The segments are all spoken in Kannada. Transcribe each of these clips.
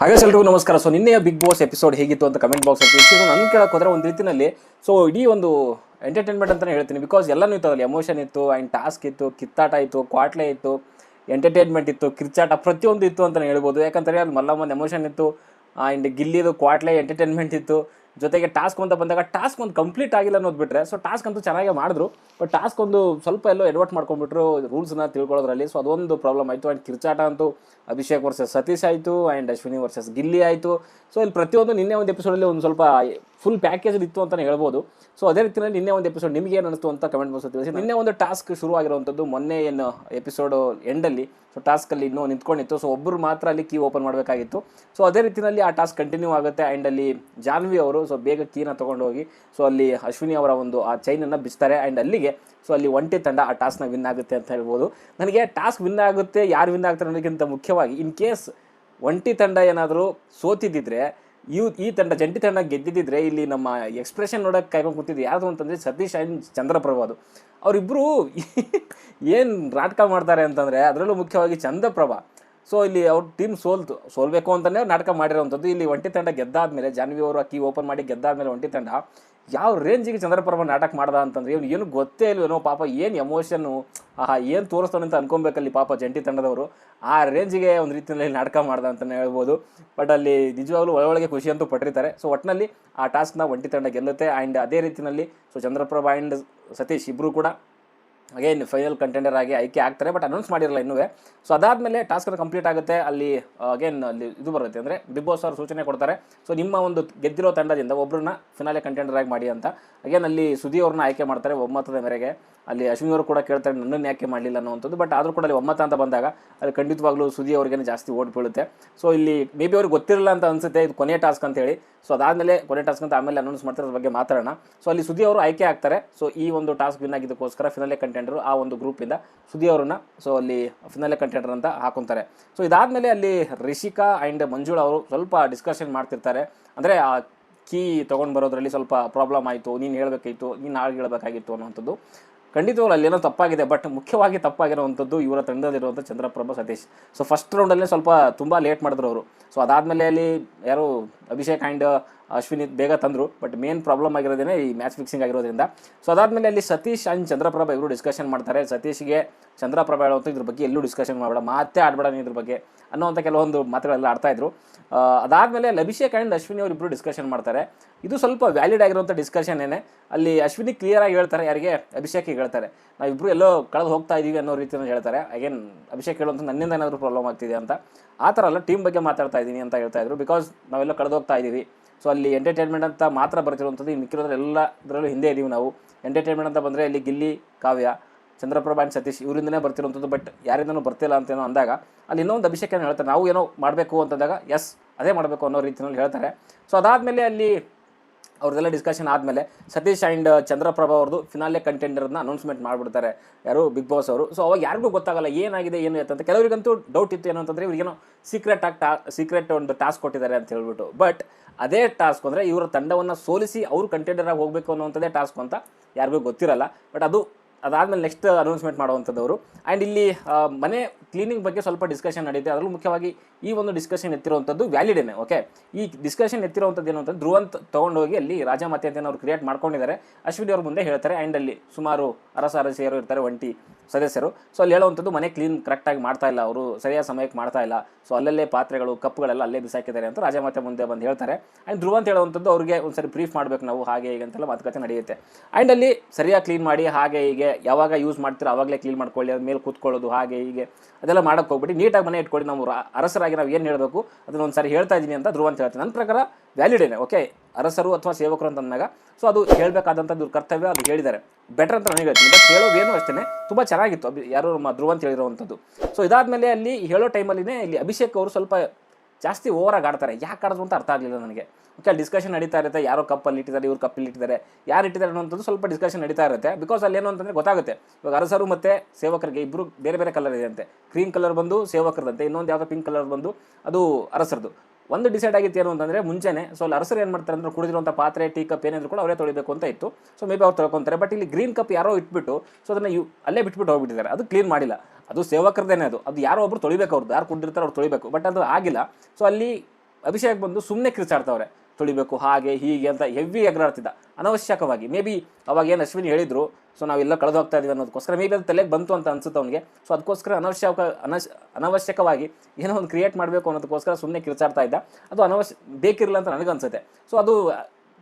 ಹಾಗೆ ಎಲ್ರಿಗೂ ನಮಸ್ಕಾರ. ಸೊ ನಿನ್ನೆಯ ಬಿಗ್ ಬಾಸ್ ಎಪಿಸೋಡ್ ಹೇಗಿತ್ತು ಅಂತ ಕಮೆಂಟ್ ಬಾಕ್ಸ್ ತಿಳಿಸಿ. ನಾನು ಕೇಳಕ್ಕೆ ಹೋದ್ರೆ ಒಂದು ರೀತಿಯಲ್ಲಿ ಸೊ ಇಡೀ ಒಂದು ಎಂಟರ್ಟೈನ್ಮೆಂಟ್ ಅಂತಲೇ ಹೇಳ್ತೀನಿ. ಬಿಕಾಸ್ ಎಲ್ಲನೂ ಇತ್ತು ಅಲ್ಲಿ ಎಮೋಷನ್ ಇತ್ತು ಆ್ಯಂಡ್ ಟಾಸ್ಕ್ ಇತ್ತು, ಕಿತ್ತಾಟ ಇತ್ತು, ಕ್ವಾಟ್ಲೆ ಇತ್ತು ಎಂಟರ್ಟೈನ್ಮೆಂಟ್ ಇತ್ತು, ಕಿರ್ಚಾಟ ಪ್ರತಿಯೊಂದು ಇತ್ತು ಅಂತಲೇ ಹೇಳ್ಬೋದು. ಯಾಕಂದರೆ ಅಲ್ಲಿ ಮಲ್ಲಮ್ಮನ ಎಮೋಷನ್ ಇತ್ತು ಆ್ಯಂಡ್ ಗಿಲ್ಲಿದು ಕ್ವಾಟ್ಲೆ ಎಂಟರ್ಟೈನ್ಮೆಂಟ್ ಇತ್ತು. ಜೊತೆಗೆ ಟಾಸ್ಕ್ ಅಂತ ಬಂದಾಗ ಟಾಸ್ಕ್ ಒಂದು ಕಂಪ್ಲೀಟ್ ಆಗಿಲ್ಲ ಅನ್ನೋದು ಬಿಟ್ಟರೆ ಸೊ ಟಾಸ್ಕ್ ಅಂತೂ ಚೆನ್ನಾಗೇ ಮಾಡಿದ್ರು ಬಟ್ ಟಾಸ್ಕ್ ಒಂದು ಸ್ವಲ್ಪ ಎಲ್ಲೋ ಎಡ್ವರ್ಟ್ ಮಾಡ್ಕೊಂಡ್ಬಿಟ್ರು ರೂಲ್ಸ್ನ ತಿಳ್ಕೊಳ್ಳೋದ್ರಲ್ಲಿ. ಸೊ ಅದೊಂದು ಪ್ರಾಬ್ಲಮ್ ಆಯಿತು. ಆ್ಯಂಡ್ ಕಿರ್ಚಾಟ ಅಂತೂ ಅಭಿಷೇಕ್ ವರ್ಸಸ್ ಸತೀಶ್ ಆಯಿತು ಆ್ಯಂಡ್ ಅಶ್ವಿನಿ ವರ್ಸಸ್ ಗಿಲ್ಲಿ ಆಯಿತು. ಸೊ ಇಲ್ಲಿ ಪ್ರತಿಯೊಂದು ನಿನ್ನೆ ಒಂದು ಎಪಿಸೋಡಲ್ಲಿ ಒಂದು ಸ್ವಲ್ಪ ಫುಲ್ ಪ್ಯಾಕೇಜ್ ಇತ್ತು ಅಂತಲೇ ಹೇಳ್ಬೋದು. ಸೊ ಅದೇ ರೀತಿಯಲ್ಲಿ ನಿನ್ನೆ ಒಂದು ಎಪಿಸೋಡ್ ನಿಮಗೆ ಏನು ಅನಿಸ್ತು ಅಂತ ಕಮೆಂಟ್ ಬಾಕ್ಸ್ ತಿಳಿಸಿ. ನಿನ್ನೆ ಒಂದು ಟಾಸ್ಕ್ ಶುರು ಆಗಿರುವಂಥದ್ದು ಮೊನ್ನೆ ಏನು ಎಪಿಸೋಡ್ ಎಂಡಲ್ಲಿ ಸೊ ಟಾಸ್ಕಲ್ಲಿ ಇನ್ನೂ ನಿಂತ್ಕೊಂಡಿತ್ತು. ಸೊ ಒಬ್ಬರು ಮಾತ್ರ ಅಲ್ಲಿ ಕೀ ಓಪನ್ ಮಾಡಬೇಕಾಗಿತ್ತು. ಸೊ ಅದೇ ರೀತಿಯಲ್ಲಿ ಆ ಟಾಸ್ಕ್ ಕಂಟಿನ್ಯೂ ಆಗುತ್ತೆ ಆ್ಯಂಡ್ ಅಲ್ಲಿ ಜಾನ್ವಿ ಅವರು ಸೊ ಬೇಗ ಕೀನ ತೊಗೊಂಡು ಹೋಗಿ ಸೊ ಅಲ್ಲಿ ಅಶ್ವಿನಿ ಅವರ ಒಂದು ಆ ಚೈನನ್ನು ಬಿಚ್ತಾರೆ ಆ್ಯಂಡ್ ಅಲ್ಲಿಗೆ ಸೊ ಅಲ್ಲಿ ಒಂಟಿ ತಂಡ ಆ ಟಾಸ್ಕ್ನ ವಿನ್ ಆಗುತ್ತೆ ಅಂತ ಹೇಳ್ಬೋದು. ನನಗೆ ಟಾಸ್ಕ್ ವಿನ್ ಆಗುತ್ತೆ, ಯಾರು ವಿನ್ ಆಗ್ತಾರೆ ಅನ್ನೋದಕ್ಕಿಂತ ಮುಖ್ಯವಾಗಿ ಇನ್ ಕೇಸ್ ಒಂಟಿ ತಂಡ ಏನಾದರೂ ಸೋತಿದ್ದಿದ್ರೆ ಇವ್ ಈ ತಂಡ ಜಂಟಿ ತಂಡ ಗೆದ್ದಿದ್ದಿದ್ರೆ ಇಲ್ಲಿ ನಮ್ಮ ಎಕ್ಸ್ಪ್ರೆಷನ್ ನೋಡೋಕೆ ಕಾಯ್ಕೊಂಡು ಕೂತಿದ್ದು. ಯಾರು ಅಂತಂದರೆ ಸತೀಶ್ ಆ್ಯಂಡ್ ಚಂದ್ರಪ್ರಭು ಅದು. ಅವರಿಬ್ಬರು ಏನು ನಾಟಕ ಮಾಡ್ತಾರೆ ಅಂತಂದರೆ ಅದರಲ್ಲೂ ಮುಖ್ಯವಾಗಿ ಚಂದ್ರಪ್ರಭ. ಸೊ ಇಲ್ಲಿ ಅವ್ರ ಟೀಮ್ ಸೋಲ್ತು. ಸೋಲ್ಬೇಕು ಅಂತಲೇ ನಾಟಕ ಮಾಡಿರೋವಂಥದ್ದು ಇಲ್ಲಿ ಒಂಟಿ ತಂಡ ಗೆದ್ದಾದ್ಮೇಲೆ ಜಾನ್ವಿ ಅವರು ಕೀ ಓಪನ್ ಮಾಡಿ ಗೆದ್ದಾದ್ಮೇಲೆ ಒಂಟಿ ತಂಡ. ಯಾವ ರೇಂಜಿಗೆ ಚಂದ್ರಪ್ರಭ ನಾಟಕ ಮಾಡ್ದ ಅಂತಂದ್ರೆ ಇವನು ಏನು ಗೊತ್ತೇ ಇಲ್ವೇನೋ ಪಾಪ, ಏನು ಎಮೋಷನ್ನು ಆಹಾ, ಏನು ತೋರಿಸ್ತಾನೆ ಅಂತ ಅನ್ಕೊಬೇಕಲ್ಲಿ ಪಾಪ ಜಂಟಿ ತಂಡದವರು. ಆ ರೇಂಜಿಗೆ ಒಂದು ರೀತಿಯಲ್ಲಿ ನಾಟಕ ಮಾಡ್ದ ಅಂತಲೇ ಹೇಳ್ಬೋದು. ಬಟ್ ಅಲ್ಲಿ ನಿಜವಾಗ್ಲೂ ಒಳಗೊಳಗೆ ಖುಷಿ ಅಂತೂ ಪಟ್ಟಿರ್ತಾರೆ. ಸೊ ಒಟ್ಟಿನಲ್ಲಿ ಆ ಟಾಸ್ಕ್ನ ಒಂಟಿ ತಂಡ ಗೆಲ್ಲುತ್ತೆ. ಆ್ಯಂಡ್ ಅದೇ ರೀತಿಯಲ್ಲಿ ಸೊ ಚಂದ್ರಪ್ರಭಾ ಆ್ಯಂಡ್ ಸತೀಶ್ ಇಬ್ಬರು ಕೂಡ ಅಗೇನ್ ಫೈನಲ್ ಕಂಟೆಂಡರ್ ಆಗಿ ಆಯ್ಕೆ ಆಗ್ತಾರೆ ಬಟ್ ಅನೌನ್ಸ್ ಮಾಡಿರಲ್ಲ ಇನ್ನೂ ಸೊ ಅದಾದಮೇಲೆ ಟಾಸ್ಕ್ ಕಂಪ್ಲೀಟ್ ಆಗುತ್ತೆ. ಅಲ್ಲಿ ಅಗೇನ್ ಅಲ್ಲಿ ಇದು ಬರುತ್ತೆ ಅಂದರೆ ಬಿಗ್ ಬಾಸ್ ಅವರು ಸೂಚನೆ ಕೊಡ್ತಾರೆ. ಸೊ ನಿಮ್ಮ ಒಂದು ಗೆದ್ದಿರೋ ತಂಡದಿಂದ ಒಬ್ಬರನ್ನ ಫಿನಾಲೆ ಕಂಟೆಂಡರ್ ಆಗಿ ಮಾಡಿ ಅಂತ. ಅಗೇನ್ ಅಲ್ಲಿ ಸುದಿ ಅವ್ರನ್ನ ಆಯ್ಕೆ ಮಾಡ್ತಾರೆ ಒಮ್ಮತದ ಮೇರೆಗೆ. ಅಲ್ಲಿ ಅಶ್ವಿನಿ ಅವರು ಕೂಡ ಕೇಳ್ತಾರೆ, ನನ್ನನ್ನು ಯಾಕೆ ಮಾಡಲಿಲ್ಲ ಅನ್ನೋವಂಥದ್ದು. ಬಟ್ ಆದರೂ ಕೂಡ ಅಲ್ಲಿ ಒಮ್ಮತ ಅಂತ ಬಂದಾಗ, ಅಲ್ಲಿ ಖಂಡಿತವಾಗ್ಲೂ ಸುದಿ ಅವ್ರಿಗೇನೆ ಜಾಸ್ತಿ ಓಟ್ ಬೀಳುತ್ತೆ. ಸೊ ಇಲ್ಲಿ ಮೇ ಬಿ ಅವ್ರಿಗೆ ಗೊತ್ತಿರಲ್ಲ ಅಂತ ಅನಿಸುತ್ತೆ, ಇದು ಕೊನೆ ಟಾಸ್ಕ್ ಅಂತ ಹೇಳಿ. ಸೊ ಅದಾದಮೇಲೆ ಕೊನೆ ಟಾಸ್ಕ್ ಅಂತ ಆಮೇಲೆ ಅನೌನ್ಸ್ ಮಾಡ್ತಾರೆ ಅದ್ರ ಬಗ್ಗೆ ಮಾತಾಡೋಣ. ಸೊ ಅಲ್ಲಿ ಸುದೀ ಅವರು ಆಯ್ಕೆ ಆಗ್ತಾರೆ. ಸೊ ಈ ಒಂದು ಟಾಸ್ಕ್ ವಿನ್ ಆಗಿದ್ದಕ್ಕೋಸ್ಕರ ಫಿನಾಲೆ ಕಂಟೆಂಡರು ಆ ಒಂದು ಗ್ರೂಪಿಂದ ಸುದಿ ಅವರನ್ನ ಸೊ ಅಲ್ಲಿ ಫಿನಾಲೆ ಕಂಟೆಂಡರ್ ಅಂತ ಹಾಕೊಂತಾರೆ. ಸೊ ಇದಾದಮೇಲೆ ಅಲ್ಲಿ ರಿಷಿಕಾ ಆ್ಯಂಡ್ ಮಂಜುಳ ಅವರು ಸ್ವಲ್ಪ ಡಿಸ್ಕಷನ್ ಮಾಡ್ತಿರ್ತಾರೆ. ಅಂದರೆ ಆ ಕೀ ತೊಗೊಂಡು ಬರೋದ್ರಲ್ಲಿ ಸ್ವಲ್ಪ ಪ್ರಾಬ್ಲಮ್ ಆಯಿತು, ನೀನು ಹೇಳಬೇಕಾಯಿತು, ನೀನು ಹಾಳು ಹೇಳಬೇಕಾಗಿತ್ತು ಅನ್ನೋವಂಥದ್ದು. ಖಂಡಿತವಾಗ್ಲೂ ಅಲ್ಲೇನೋ ತಪ್ಪಾಗಿದೆ ಬಟ್ ಮುಖ್ಯವಾಗಿ ತಪ್ಪಾಗಿರೋವಂಥದ್ದು ಇವರ ತಂಡದಲ್ಲಿರುವಂಥ ಚಂದ್ರಪ್ರಭ ಸತೀಶ್. ಸೊ ಫಸ್ಟ್ ರೌಂಡಲ್ಲೇ ಸ್ವಲ್ಪ ತುಂಬ ಲೇಟ್ ಮಾಡಿದ್ರು ಅವರು. ಸೊ ಅದಾದಮೇಲೆ ಅಲ್ಲಿ ಯಾರು ಅಭಿಷೇಕ್ ಆ್ಯಂಡ್ ಅಶ್ವಿನಿ ಬೇಗ ತಂದರು ಬಟ್ ಮೇನ್ ಪ್ರಾಬ್ಲಮ್ ಆಗಿರೋದೇ ಈ ಮ್ಯಾಚ್ ಫಿಕ್ಸಿಂಗ್ ಆಗಿರೋದ್ರಿಂದ. ಸೊ ಅದಾದಮೇಲೆ ಅಲ್ಲಿ ಸತೀಶ್ ಆ್ಯಂಡ್ ಚಂದ್ರಪ್ರಭಾ ಇವರು ಡಿಸ್ಕಷನ್ ಮಾಡ್ತಾರೆ. ಸತೀಶ್ಗೆ ಚಂದ್ರಪ್ರಭಾ ಹೇಳುವಂಥ ಇದ್ರ ಬಗ್ಗೆ ಎಲ್ಲೂ ಡಿಸ್ಕಷನ್ ಮಾಡಬೇಡ ಮಾತೇ ಆಡಬೇಡ ನೀನು ಇದ್ರ ಬಗ್ಗೆ ಅನ್ನೋವಂಥ ಕೆಲವೊಂದು ಮಾತುಗಳೆಲ್ಲ ಆಡ್ತಾ ಇದ್ರು. ಆ, ಅದಾದಮೇಲೆ ಅಭಿಷೇಕ್ ಆ್ಯಂಡ್ ಅಶ್ವಿನಿ ಅವರಿಬ್ಬರು ಡಿಸ್ಕಷನ್ ಮಾಡ್ತಾರೆ. ಇದು ಸ್ವಲ್ಪ ವ್ಯಾಲಿಡ್ ಆಗಿರುವಂಥ ಡಿಸ್ಕಷನ್ ಏನೇ. ಅಲ್ಲಿ ಅಶ್ವಿನಿ ಕ್ಲಿಯರ್ ಆಗಿ ಹೇಳ್ತಾರೆ ಯಾರಿಗೆ? ಅಭಿಷೇಕಿಗೆ ಹೇಳ್ತಾರೆ. ನಾವಿಬ್ಬರು ಎಲ್ಲೋ ಕಳೆದು ಹೋಗ್ತಾ ಇದ್ದೀವಿ ಅನ್ನೋ ರೀತಿಯಲ್ಲಿ ಹೇಳ್ತಾರೆ. ಅಗೇನ್ ಅಭಿಷೇಕ್ ಹೇಳುವಂಥ ನನ್ನಿಂದ ಏನಾದರೂ ಪ್ರಾಬ್ಲಮ್ ಆಗ್ತಿದೆ ಅಂತ. ಆ ಥರ ಅಲ್ಲ ಟೀಮ್ ಬಗ್ಗೆ ಮಾತಾಡ್ತಾ ಇದ್ದೀನಿ ಅಂತ ಹೇಳ್ತಾ ಇದ್ರು. ಬಿಕಾಸ್ ನಾವೆಲ್ಲ ಕಳೆದು ಹೋಗ್ತಾ ಇದ್ದೀವಿ ಸೊ ಅಲ್ಲಿ ಎಂಟರ್ಟೈನ್ಮೆಂಟ್ ಅಂತ ಮಾತ್ರ ಬರ್ತಿರುವಂಥದ್ದು ಈ ಮಿಕ್ಕಿರೋದ್ರ ಎಲ್ಲದರಲ್ಲೂ ಹಿಂದೆ ಇದ್ದೀವಿ ನಾವು. ಎಂಟರ್ಟೈನ್ಮೆಂಟ್ ಅಂತ ಬಂದರೆ ಅಲ್ಲಿ ಗಿಲ್ಲಿ, ಕಾವ್ಯ, ಚಂದ್ರಪ್ರಭಾ ಆ್ಯಂಡ್ ಸತೀಶ್ ಇವರಿಂದನೇ ಬರ್ತಿರುವಂಥದ್ದು ಬಟ್ ಯಾರಿಂದನೂ ಬರ್ತಿಲ್ಲ ಅಂತ ಏನೋ ಅಂದಾಗ ಅಲ್ಲಿ ಇನ್ನೊಂದು ಅಭಿಷೇಕನ ಏನು ಹೇಳ್ತಾರೆ. ನಾವು ಏನೋ ಮಾಡಬೇಕು ಅಂತಂದಾಗ ಎಸ್ ಅದೇ ಮಾಡಬೇಕು ಅನ್ನೋ ರೀತಿಯಲ್ಲಿ ಹೇಳ್ತಾರೆ. ಸೊ ಅದಾದಮೇಲೆ ಅಲ್ಲಿ ಅವ್ರದ್ದೆಲ್ಲ ಡಿಸ್ಕಷನ್ ಆದಮೇಲೆ ಸತೀಶ್ ಆ್ಯಂಡ್ ಚಂದ್ರಪ್ರಭಾ ಅವ್ರದ್ದು ಫಿನಾಲೆ ಕಂಟೆಂಡರ್ನ ಅನೌನ್ಸ್ಮೆಂಟ್ ಮಾಡಿಬಿಡ್ತಾರೆ. ಯಾರು? ಬಿಗ್ ಬಾಸ್ ಅವರು. ಸೊ ಅವಾಗ ಯಾರಿಗೂ ಗೊತ್ತಾಗಲ್ಲ ಏನಾಗಿದೆ, ಏನು ಅಂತ ಕೆಲವರಿಗಂತೂ ಡೌಟ್ ಇತ್ತು ಏನು ಅಂತಂದರೆ ಇವ್ರಿಗೇನೋ ಸೀಕ್ರೆಟ್ ಆಗಿ ಟಾ ಸೀಕ್ರೆಟ್ ಒಂದು ಟಾಸ್ಕ್ ಕೊಟ್ಟಿದ್ದಾರೆ ಅಂತ ಹೇಳ್ಬಿಟ್ಟು. ಬಟ್ ಅದೇ ಟಾಸ್ಕ್ ಅಂದರೆ ಇವರ ತಂಡವನ್ನು ಸೋಲಿಸಿ ಅವರು ಕಂಟೆಂಡರಾಗಿ ಹೋಗಬೇಕು ಅನ್ನೋವಂಥದ್ದೇ ಟಾಸ್ಕ್ ಅಂತ ಯಾರಿಗೂ ಗೊತ್ತಿರಲ್ಲ. ಬಟ್ ಅದು ಅದಾದಮೇಲೆ ನೆಕ್ಸ್ಟ್ ಅನೌನ್ಸ್ಮೆಂಟ್ ಮಾಡುವಂಥದ್ದವರು. ಆ್ಯಂಡ್ ಇಲ್ಲಿ ಮನೆ ಕ್ಲೀನಿಂಗ್ ಬಗ್ಗೆ ಸ್ವಲ್ಪ ಡಿಸ್ಕಷನ್ ನಡೆಯುತ್ತೆ ಅದರಲ್ಲೂ ಮುಖ್ಯವಾಗಿ ಈ ಒಂದು ಡಿಸ್ಕಷನ್ ಎತ್ತಿರುವಂಥದ್ದು ವ್ಯಾಲಿಡೇನೆ ಓಕೆ ಈ ಡಿಸ್ಕಷನ್ ಎತ್ತಿರುವಂಥದ್ದು ಏನು ಅಂತಂದ್ರೆ ಧ್ರುವಂತ್ ತೊಗೊಂಡೋಗಿ ಅಲ್ಲಿ ರಾಜಮಾತೆ ಅಂತ ಅವ್ರು ಕ್ರಿಯೇಟ್ ಮಾಡ್ಕೊಂಡಿದ್ದಾರೆ. ಅಶ್ವಿನಿ ಅವ್ರ ಮುಂದೆ ಹೇಳ್ತಾರೆ. ಆ್ಯಂಡ್ ಅಲ್ಲಿ ಸುಮಾರು ಅರಸ ಅರಸಿಯರು ಇರ್ತಾರೆ, ಒಂಟಿ. ಸದಸ್ಯರು. ಸೊ ಅಲ್ಲಿ ಹೇಳುವಂಥದ್ದು ಮನೆ ಕ್ಲೀನ್ ಕರೆಕ್ಟಾಗಿ ಮಾಡ್ತಾ ಇಲ್ಲ ಅವರು, ಸರಿಯಾದ ಸಮಯಕ್ಕೆ ಮಾಡ್ತಾ ಇಲ್ಲ. ಸೊ ಅಲ್ಲಲ್ಲೇ ಪಾತ್ರೆಗಳು ಕಪ್ಗಳೆಲ್ಲ ಅಲ್ಲೇ ಬಿಸಾಕಿದ್ದಾರೆ ಅಂತ ರಾಜಮಾತೆ ಮುಂದೆ ಬಂದು ಹೇಳ್ತಾರೆ. ಆ್ಯಂಡ್ ಧ್ರುವ ಅಂತ ಹೇಳುವಂಥದ್ದು ಅವರಿಗೆ ಒಂದ್ಸರಿ ಬ್ರೀಫ್ ಮಾಡಬೇಕು ನಾವು ಹಾಗೆ ಹೀಗೆ ಅಂತೆಲ್ಲ ಮಾತುಕತೆ ನಡೆಯುತ್ತೆ. ಆ್ಯಂಡ್ ಅಲ್ಲಿ ಸರಿಯಾಗಿ ಕ್ಲೀನ್ ಮಾಡಿ ಹಾಗೆ ಹೀಗೆ ಯಾವಾಗ ಯೂಸ್ ಮಾಡ್ತೀರೋ ಆವಾಗಲೇ ಕ್ಲೀನ್ ಮಾಡ್ಕೊಳ್ಳಿ ಅದ್ರ ಮೇಲೆ ಕೂತ್ಕೊಳ್ಳೋದು ಹಾಗೆ ಹೀಗೆ ಅದೆಲ್ಲ ಮಾಡೋಕ್ಕೆ ಹೋಗ್ಬಿಟ್ಟು ನೀಟಾಗಿ ಮನೆ ಇಟ್ಕೊಳ್ಳಿ. ನಾವು ಅರಸರಾಗಿ ನಾವು ಏನು ಹೇಳಬೇಕು ಅದನ್ನ ಒಂದ್ಸರಿ ಹೇಳ್ತಾ ಇದ್ದೀನಿ ಅಂತ ಧ್ರುವ ಅಂತ ಹೇಳ್ತೀನಿ. ನನ್ನ ಪ್ರಕಾರ ವ್ಯಾಲಿಡೇನೆ ಓಕೆ ಅರಸರು ಅಥವಾ ಸೇವಕರು ಅಂತಂದಾಗ ಸೊ ಅದು ಹೇಳಬೇಕಾದಂಥದ್ದು ಕರ್ತವ್ಯ ಅದು ಹೇಳಿದ್ದಾರೆ. ಬೆಟರ್ ಅಂತ ನನಗೆ ಹೇಳ್ತೀನಿ ಬಟ್ ಹೇಳೋದೇನು ಅಷ್ಟೇ ತುಂಬ ಚೆನ್ನಾಗಿತ್ತು. ಅಭಿ ಯಾರು ಧ್ರುವ ಅಂತ ಹೇಳಿರುವಂಥದ್ದು ಸೊ ಇದಾದಮೇಲೆ ಅಲ್ಲಿ ಹೇಳೋ ಟೈಮಲ್ಲಿನೇ ಇಲ್ಲಿ ಅಭಿಷೇಕ್ ಅವರು ಸ್ವಲ್ಪ ಜಾಸ್ತಿ ಓವರಾಗಿ ಆಡ್ತಾರೆ. ಯಾಕೆ ಆಡೋದು ಅಂತ ಅರ್ಥ ಆಗಲಿಲ್ಲ ನನಗೆ. ಓಕೆ ಡಿಸ್ಕಷನ್ ನಡೀತಾ ಇರುತ್ತೆ, ಯಾರೋ ಕಪ್ಪಲ್ಲಿ ಇಟ್ಟಿದ್ದಾರೆ, ಇವ್ರು ಕಪ್ಪಲ್ಲಿ ಇಟ್ಟಿದ್ದಾರೆ. ಯಾರು ಇಟ್ಟಿದ್ದಾರೆ ಅನ್ನೋಂಥದ್ದು ಸ್ವಲ್ಪ ಡಿಸ್ಕಷನ್ ನಡೀತಾ ಇರುತ್ತೆ. ಬಿಕಾಸ್ ಅಲ್ಲಿ ಏನು ಅಂತಂದರೆ ಗೊತ್ತಾಗುತ್ತೆ. ಇವಾಗ ಅರಸರು ಮತ್ತು ಸೇವಕರಿಗೆ ಇಬ್ಬರು ಬೇರೆ ಬೇರೆ ಕಲರ್ ಇದೆ ಅಂತೆ. ಕ್ರೀಮ್ ಕಲರ್ ಬಂದು ಸೇವಕರದಂತೆ, ಇನ್ನೊಂದು ಯಾವುದೋ ಪಿಂಕ್ ಕಲರ್ ಬಂದು ಅದು ಅರಸರದು. ಒಂದು ಡಿಸೈಡ್ ಆಗಿತ್ತು ಏನು ಅಂತಂದರೆ ಮುಂಚೆನೆ ಸೊ ಅಲ್ಲಿ ಅರಸರು ಏನು ಮಾಡ್ತಾರೆ ಅಂದ್ರೆ ಕುಡಿದಿರುವಂಥ ಪಾತ್ರೆ ಟೀ ಕಪ್ ಏನಾದ್ರು ಕೂಡ ಅವರೇ ತೊಳಿಬೇಕು ಅಂತ ಇತ್ತು. ಸೊ ಮೇ ಬಿ ಅವ್ರು ತೊಳ್ಕೊತಾರೆ ಬಟ್ ಇಲ್ಲಿ ಗ್ರೀನ್ ಕಪ್ ಯಾರೋ ಇಟ್ಬಿಟ್ಟು ಸೊ ಅದನ್ನು ಯು ಅಲ್ಲೇ ಬಿಟ್ಬಿಟ್ಟು ಹೋಗ್ಬಿಟ್ಟಿದ್ದಾರೆ. ಅದು ಕ್ಲೀನ್ ಮಾಡಿಲ್ಲ. ಅದು ಸೇವಕರದೇನೆ ಅದು. ಅದು ಯಾರೋ ಒಬ್ರು ತೊಳಿಬೇಕು ಅವ್ರದ್ದು. ಯಾರು ಕುಡಿರ್ತಾರೆ ಅವ್ರು ತೊಳಿಬೇಕು. ಬಟ್ ಅದು ಆಗಿಲ್ಲ. ಸೊ ಅಲ್ಲಿ ಅಭಿಷೇಕ್ ಬಂದು ಸುಮ್ಮನೆ ಕಿರ್ಚಾಡ್ತವ್ರೆ. ತುಳಿಬೇಕು, ಹಾಗೆ, ಹೀಗೆ ಅಂತ ಹೆವಿ ಎಗರಾಡ್ತಿದ್ದ. ಅನವಶ್ಯಕವಾಗಿ. ಮೇ ಬಿ ಅವಾಗ ಏನು ಅಶ್ವಿನಿ ಹೇಳಿದ್ರು ಸೊ ನಾವೆಲ್ಲ ಕಳೆದು ಹೋಗ್ತಾ ಇದೀವಿ ಅನ್ನೋದಕ್ಕೋಸ್ಕರ ಮೇ ಬಿ ಅದು ತಲೆಗೆ ಬಂತು ಅಂತ ಅನ್ಸುತ್ತೆ ಅವನಿಗೆ. ಸೊ ಅದಕ್ಕೋಸ್ಕರ ಅನವಶ್ಯಕ, ಅನಶ್, ಅನವಶ್ಯಕವಾಗಿ ಏನೋ ಒಂದು ಕ್ರಿಯೇಟ್ ಮಾಡಬೇಕು ಅನ್ನೋದಕ್ಕೋಸ್ಕರ ಸುಮ್ಮನೆ ಕಿರ್ಚಾಡ್ತಾ ಇದ್ದ. ಅದು ಅನವಶ್ಯ, ಬೇಕಿರಲಿಲ್ಲ ಅಂತ ನನಗನ್ಸುತ್ತೆ. ಸೊ ಅದು